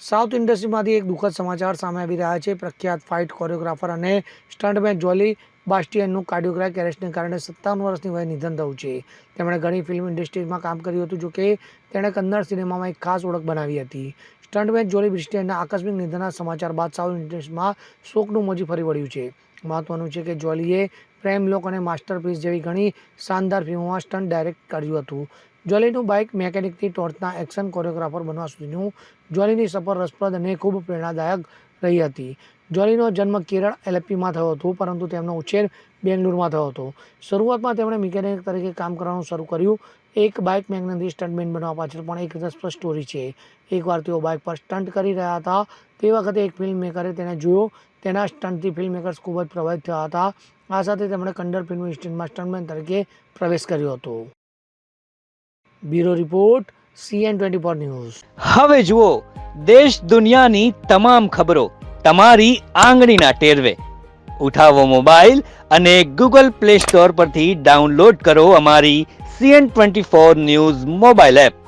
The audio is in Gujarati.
સાઉથ ઇન્ડસ્ટ્રીમાંથી એક દુઃખદ સમાચાર સામે આવી રહ્યા છે. પ્રખ્યાત ફાઇટ કોરિયોગ્રાફર અને સ્ટન્ટમેન જોલી બાસ્ટિયનનું કાર્ડિયોગ્રાફ એરેસ્ટને કારણે સત્તાવન વર્ષની વયે નિધન થયું છે. તેમણે ઘણી ફિલ્મ ઇન્ડસ્ટ્રીમાં કામ કર્યું હતું જોકે તેણે કન્નડ સિનેમામાં એક ખાસ ઓળખ બનાવી હતી. સ્ટન્ટમેન જોલી બ્રિસ્ટિયનના આકસ્મિક નિધનના સમાચાર બાદ સાઉથ ઇન્ડસ્ટ્રીમાં શોકનું મોજી ફરી વળ્યું છે. મહત્વનું છે કે જોલીએ પ્રેમ લોક અને માસ્ટરપીસ જેવી ઘણી શાનદાર ફિલ્મોમાં સ્ટન્ટ ડાયરેક્ટ કર્યું હતું. જોલીનું બાઇક મેકેનિકથી ટોર્ચના એક્શન કોરિયોગ્રાફર બનવા સુધીનું જોલીની સફર રસપ્રદ અને ખૂબ પ્રેરણાદાયક રહી હતી. જોલીનો જન્મ કેરળ એલેપીમાં થયો હતો, પરંતુ તેમનો ઉછેર બેંગ્લુરમાં થયો હતો. શરૂઆતમાં તેમણે મિકેનિક તરીકે કામ કરવાનું શરૂ કર્યું. એક બાઇક મેગ્નેથી સ્ટન્ટમેન બનવા પાછળ પણ એક રસપ્રદ સ્ટોરી છે. એકવાર તેઓ બાઇક પર સ્ટન્ટ કરી રહ્યા હતા, તે વખતે એક ફિલ્મ મેકરે તેને જોયો. તેના સ્ટન્ટથી ફિલ્મ મેકર્સ ખૂબ જ પ્રભાવિત થયા હતા. આ સાથે તેમણે કંડર ફિલ્મ ઇન્ડસ્ટ્રીમાં સ્ટન્ટમેન તરીકે પ્રવેશ કર્યો હતો. Bureau report, CN twenty four news. હવે જુઓ, દેશ દુનિયાની તમામ ખબરો તમારી આંગળીના ટેરવે. ઉઠાવો મોબાઈલ અને ગૂગલ પ્લે સ્ટોર પરથી ડાઉનલોડ કરો અમારી CN twenty four news mobile app.